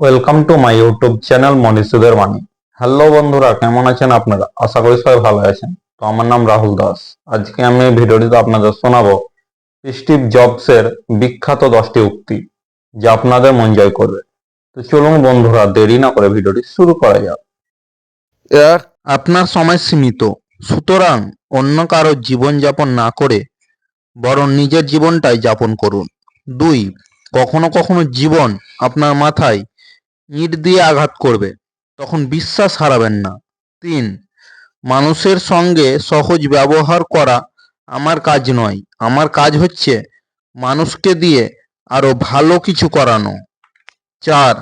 Welcome to my YouTube channel মনীষুদের বাণী hello বন্ধুরা, কেমন আছেন আপনারা? আশা করি সবাই ভালো আছেন। তো আমার নাম রাহুল দাস। আজকে আমি ভিডিওটিতে আপনাদের শোনাবো। স্টিভ জবসের বিখ্যাত দশটি উক্তি, যা আপনাদের মন জয় করবে। তো চলুন বন্ধুরা, দেরি না করে ভিডিওটি শুরু করা যাক। এক, আপনার সময় সীমিত। সুতরাং অন্য কারও জীবনযাপন না করে বরং নিজের জীবনটাই যাপন করুন। দুই, কখনো কখনো জীবন আপনার মাথায় ইট দিয়ে আঘাত করবে, তখন বিশ্বাস হারাবেন না। তিন, মানুষের সঙ্গে সহজ ব্যবহার করা আমার কাজ নয়। আমার কাজ হচ্ছে মানুষকে দিয়ে আরও ভালো কিছু করানো। চার,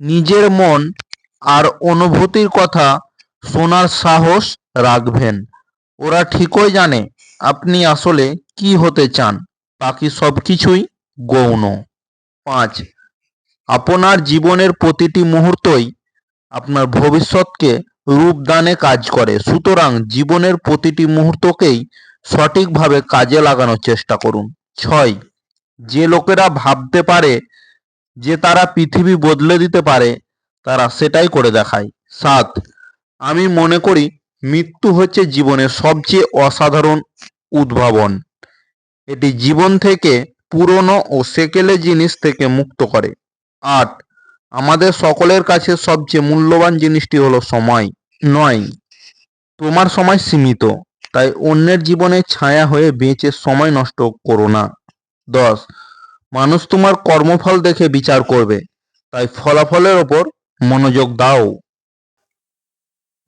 নিজের মন আর অনুভূতির কথা শোনার সাহস রাখবেন। ওরা ঠিকই জানে আপনি আসলে কি হতে চান, বাকি সব কিছুই গৌণ। পাঁচ আপনার জীবনের প্রতিটি মুহূর্তই আপনার ভবিষ্যৎকে রূপদানে কাজ করে। সুতরাং জীবনের প্রতিটি মুহূর্তকেই সঠিকভাবে কাজে লাগানোর চেষ্টা করুন। ছয়, যে লোকেরা ভাবতে পারে যে তারা পৃথিবী বদলে দিতে পারে, তারা সেটাই করে দেখায়। সাত, আমি মনে করি মৃত্যু হচ্ছে জীবনের সবচেয়ে অসাধারণ উদ্ভাবন। এটি জীবন থেকে পুরনো ও সেকেলে জিনিস থেকে মুক্ত করে। আট। আমাদের সকলের কাছে সবচেয়ে মূল্যবান জিনিসটি হলো সময়। নয়, তোমার সময় সীমিত, তাই অন্যের জীবনে ছায়া হয়ে বেঁচে সময় নষ্ট করো না। দশ, মানুষ তোমার কর্মফল দেখে বিচার করবে, তাই ফলাফলের ওপর মনোযোগ দাও।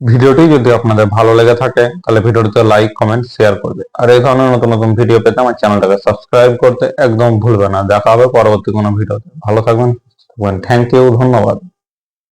ভিডিওটি যদি আপনাদের ভালো লেগে থাকে, তাহলে ভিডিওটিতে লাইক কমেন্ট শেয়ার করবে। আর এই ধরনের নতুন নতুন ভিডিও পেতে আমার চ্যানেলটাকে সাবস্ক্রাইব করতে একদম ভুলবে না। দেখা হবে পরবর্তী কোনো ভিডিওতে। ভালো থাকবেন। থ্যাংক ইউ ধন্যবাদ।